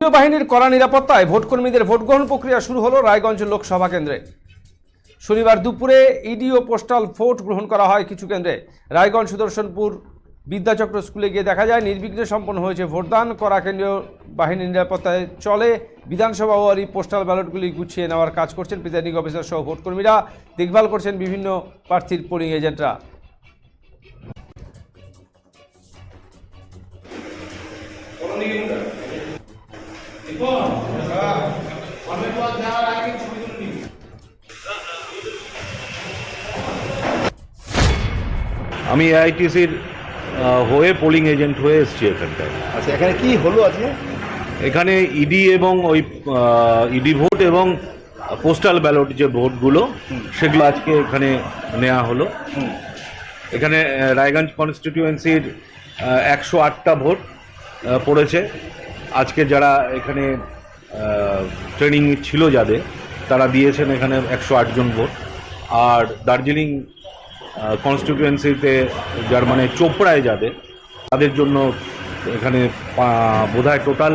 কেন্দ্রীয় বাহিনীর কড়া নিরাপত্তায় ভোটকর্মীদের ভোট গ্রহণ প্রক্রিয়া শুরু হলো রায়গঞ্জ লোকসভা কেন্দ্রে। শনিবার দুপুরে ইডি ও পোস্টাল ভোট গ্রহণ করা হয় কিছু কেন্দ্রে। রায়গঞ্জ সুদর্শনপুর বিদ্যাচক্র স্কুলে গিয়ে দেখা যায়, নির্বিঘ্নে সম্পন্ন হয়েছে ভোটদান। করা কেন্দ্রীয় বাহিনীর নিরাপত্তায় চলে বিধানসভা ও আর পোস্টাল ব্যালটগুলি গুছিয়ে নেওয়ার কাজ করছেন প্রিজাইডিং অফিসার সহ ভোটকর্মীরা। দেখভাল করছেন বিভিন্ন প্রার্থীর পোলিং এজেন্টরা। আমি এআইটিসির হয়ে পোলিং এজেন্ট হয়ে এসেছি এখানটায়। আচ্ছা এখানে কি হলো আজকে? এখানে ইডি এবং ওই ইডি ভোট এবং পোস্টাল ব্যালট যে ভোটগুলো সেগুলো আজকে এখানে নেওয়া হলো। এখানে রায়গঞ্জ কনস্টিটিউয়েন্সির একশো আটটা ভোট পড়েছে। আজকে যারা এখানে ট্রেনিং ছিল যাদের তারা দিয়েছেন এখানে একশো আটজন ভোট। আর দার্জিলিং কনস্টিটিউয়েন্সিতে যার মানে চোপড়ায় যাদের তাদের জন্য এখানে বোধহয় টোটাল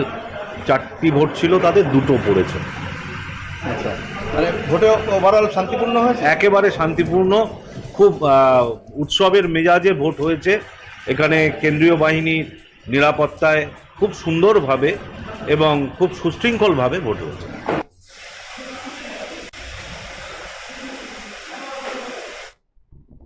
চারটি ভোট ছিল তাদের দুটো পড়েছে। আচ্ছা। মানে ভোটে ওভারঅল শান্তিপূর্ণ হয়েছে? একেবারে শান্তিপূর্ণ। খুব উৎসবের মেজাজে ভোট হয়েছে। এখানে কেন্দ্রীয় বাহিনীর নিরাপত্তায় খুব সুন্দরভাবে এবং খুব সুশৃঙ্খলভাবে ভোট হয়েছে।